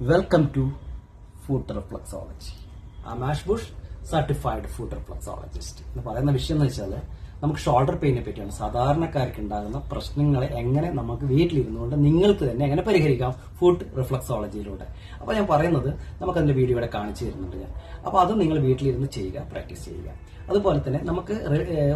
Welcome to food reflexology ആമാഷ് ബുഷ് certified food reflexologist എന്ന് പറയുന്ന വിഷയം എന്ന് വെച്ചാൽ നമുക്ക് ഷോൾഡർ പെയിനെ പറ്റിയാണ്. സാധാരണക്കാർക്ക് ഉണ്ടാകുന്ന പ്രശ്നങ്ങളെ എങ്ങനെ നമുക്ക് വീട്ടിലിരുന്നുകൊണ്ട് നിങ്ങൾക്ക് തന്നെ എങ്ങനെ പരിഹരിക്കാം? ഫുഡ് റിഫ്ലക്സോളജിയിലൂടെ അപ്പോൾ ഞാൻ പറയുന്നത് നമുക്ക് അതിന്റെ വീഡിയോ ഇവിടെ കാണിച്ചു തരുന്നുണ്ട് ഞാൻ. അപ്പോൾ അത് നിങ്ങൾ വീട്ടിലിരുന്ന് ചെയ്യുക പ്രാക്ടീസ് ചെയ്യുക. അതുപോലെ തന്നെ നമുക്ക്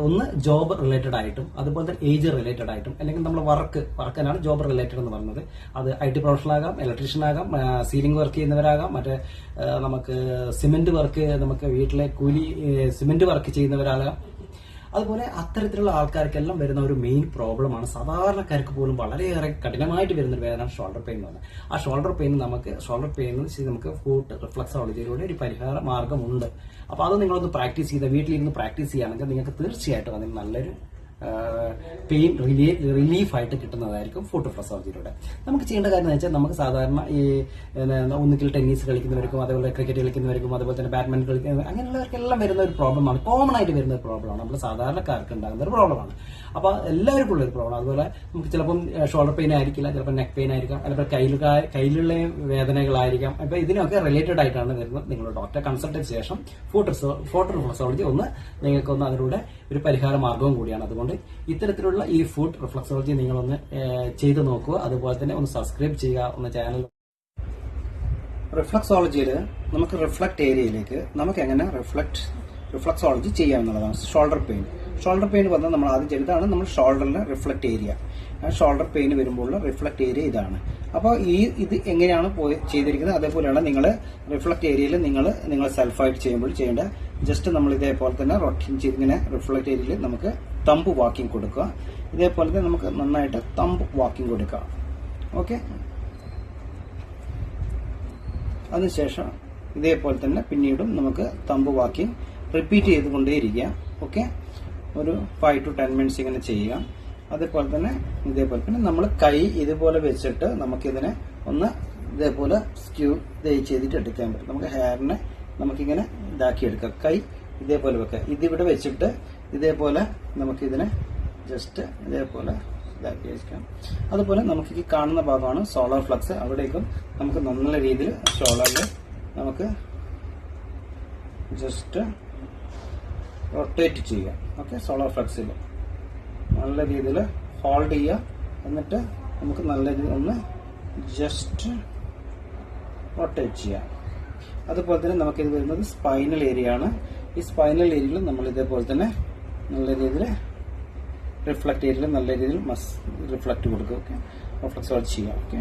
ഒന്ന് ജോബ് റിലേറ്റഡ് ആയിട്ടും അതുപോലെ തന്നെ ഏജ് റിലേറ്റഡ് ആയിട്ടും അല്ലെങ്കിൽ നമ്മൾ വർക്ക് വർക്കിനാണ് ജോബ് റിലേറ്റഡ് എന്ന് പറയുന്നത് അത് ഐ ടി പ്രൊഫഷണൽ ആകാം ഇലക്ട്രീഷ്യൻ ആകാം സീലിംഗ് വർക്ക് ചെയ്യുന്നവരാകാം മറ്റേ നമുക്ക് സിമെന്റ് വർക്ക് നമുക്ക് വീട്ടിലെ കൂലി സിമെന്റ് വർക്ക് ചെയ്യുന്നവരാകാം. അതുപോലെ അത്തരത്തിലുള്ള ആൾക്കാർക്കെല്ലാം വരുന്ന ഒരു മെയിൻ പ്രോബ്ലമാണ് സാധാരണക്കാർക്ക് പോലും വളരെയേറെ കഠിനമായിട്ട് വരുന്ന ഒരു വേദന ഷോൾഡർ പെയിൻ എന്ന് ആ ഷോൾഡർ പെയിൻ നമുക്ക് ഷോൾഡർ പെയിൻ നമുക്ക് ഫുഡ് റിഫ്ലക്സോളജിയിലൂടെ ഒരു പരിഹാര മാർഗമുണ്ട്. അപ്പോൾ അത് നിങ്ങളൊന്ന് പ്രാക്ടീസ് ചെയ്താൽ വീട്ടിലിരുന്ന് പ്രാക്ടീസ് ചെയ്യുകയാണെങ്കിൽ നിങ്ങൾക്ക് തീർച്ചയായിട്ടും അതിന് നല്ലൊരു പെയിൻ റിലീഫ് ആയിട്ട് കിട്ടുന്നതായിരിക്കും റിഫ്ലക്സോളജിയിലൂടെ നമുക്ക് ചെയ്യേണ്ട കാര്യം എന്ന് വെച്ചാൽ നമുക്ക് സാധാരണ ഈ ഒന്നുകിൽ ടെന്നീസ് കളിക്കുന്നവർക്കും അതേപോലെ ക്രിക്കറ്റ് കളിക്കുന്നവർക്കും അതുപോലെ തന്നെ ബാഡ്മിന്റൺ കളിക്കുന്നവർ അങ്ങനെയുള്ളവർക്കെല്ലാം വരുന്ന ഒരു പ്രോബ്ലമാണ് കോമൺ ആയിട്ട് വരുന്ന ഒരു പ്രോബ്ലമാണ് നമ്മൾ സാധാരണക്കാർക്ക് ഉണ്ടാകുന്ന ഒരു പ്രോബ്ലമാണ് അപ്പോൾ എല്ലാവർക്കും ഉള്ള ഒരു പ്രോബ്ലം അതുപോലെ നമുക്ക് ചിലപ്പം ഷോൾഡർ പെയിൻ ആയിരിക്കില്ല ചിലപ്പോൾ നെക്ക് പെയിൻ ആയിരിക്കാം അല്ലെങ്കിൽ കയ്യിൽ കയ്യിലുള്ള വേദനകളായിരിക്കാം. അപ്പോൾ ഇതിനൊക്കെ റിലേറ്റഡ് ആയിട്ടാണ് വരുന്നത്. നിങ്ങൾ ഡോക്ടറെ കൺസൾട്ട് ശേഷം ഫോട്ടോ ഫോട്ടോ ഒന്ന് നിങ്ങൾക്കൊന്ന് അതിലൂടെ ഒരു പരിഹാര മാർഗവും കൂടിയാണ്. അതുകൊണ്ട് ഇത്തരത്തിലുള്ള ഈ ഫുഡ് റിഫ്ലക്സോളജി നിങ്ങളൊന്ന് ചെയ്തു നോക്കുക. അതുപോലെ തന്നെ ഒന്ന് സബ്സ്ക്രൈബ് ചെയ്യുക ഒന്ന് ചാനൽ റിഫ്ലക്സോളജിയിൽ നമുക്ക് റിഫ്ലക്ട് ഏരിയയിലേക്ക് നമുക്ക് എങ്ങനെ റിഫ്ലക്ട് റിഫ്ലക്സോളജി ചെയ്യാമെന്നുള്ളതാണ് ഷോൾഡർ പെയിൻ ഷോൾഡർ പെയിൻ വന്നാൽ നമ്മൾ ആദ്യം ചെയ്തതാണ് നമ്മൾ ഷോൾഡറിന് റിഫ്ലക്ട് ഏരിയ ഷോൾഡർ പെയിൻ വരുമ്പോഴുള്ള റിഫ്ലക്ട് ഏരിയ ഇതാണ്. അപ്പോൾ ഈ ഇത് എങ്ങനെയാണ് പോയി ചെയ്തിരിക്കുന്നത്? അതേപോലെയാണ് നിങ്ങൾ റിഫ്ലക്ട് ഏരിയയിൽ നിങ്ങൾ നിങ്ങൾ സെൽഫായിട്ട് ചെയ്യുമ്പോൾ ചെയ്യേണ്ട ജസ്റ്റ് നമ്മൾ ഇതേപോലെ തന്നെ റൊട്ടീൻ ചെയ്ത് ഇങ്ങനെ റിഫ്ലക്ട് ഏരിയയിൽ നമുക്ക് തമ്പ് വാക്കിംഗ് കൊടുക്കുക. ഇതേപോലെ തന്നെ നമുക്ക് നന്നായിട്ട് തമ്പ് വാക്കിംഗ് കൊടുക്കുക ഓക്കെ? അതിനുശേഷം ഇതേപോലെ തന്നെ പിന്നീടും നമുക്ക് തമ്പ് വാക്കിംഗ് റിപ്പീറ്റ് ചെയ്തുകൊണ്ടേയിരിക്കുക. ഓക്കെ? ഒരു ഫൈവ് ടു ടെൻ മിനിറ്റ്സ് ഇങ്ങനെ ചെയ്യുക. അതേപോലെ തന്നെ ഇതേപോലെ തന്നെ നമ്മൾ കൈ ഇതുപോലെ വെച്ചിട്ട് നമുക്കിതിനെ ഒന്ന് ഇതേപോലെ സ്ക്യൂ ചെയ്തിട്ട് എടുക്കാൻ പറ്റും. നമുക്ക് ഹെയറിനെ നമുക്കിങ്ങനെ ഇതാക്കി എടുക്കാം കൈ ഇതേപോലെ വെക്കുക ഇതിവിടെ വെച്ചിട്ട് ഇതേപോലെ നമുക്കിതിനെ ജസ്റ്റ് ഇതേപോലെ ഇതാക്കി വെക്കാം. അതുപോലെ നമുക്ക് ഈ കാണുന്ന ഭാഗമാണ് സോളാർ ഫ്ലക്സ് അവിടേക്കും നമുക്ക് നല്ല രീതിയിൽ സോളാറിൽ നമുക്ക് ജസ്റ്റ് റൊട്ടേറ്റ് ചെയ്യാം. ഓക്കെ സോളാർ ഫ്ലക്സിൽ നല്ല രീതിയിൽ ഹോൾഡ് ചെയ്യുക. എന്നിട്ട് നമുക്ക് നല്ല രീതിയിൽ ഒന്ന് ജസ്റ്റ് റൊട്ടേറ്റ് ചെയ്യാം. അതുപോലെ തന്നെ നമുക്കിത് വരുന്നത് സ്പൈനൽ ഏരിയ ആണ്. ഈ സ്പൈനൽ ഏരിയയിലും നമ്മൾ ഇതേപോലെ തന്നെ നല്ല രീതിയിൽ റിഫ്ലക്ട് ഏരിയയിൽ നല്ല രീതിയിൽ മസ് റിഫ്ലക്ട് കൊടുക്കുക ഓക്കെ റിഫ്ലക്സ് ചെയ്യുക ഓക്കെ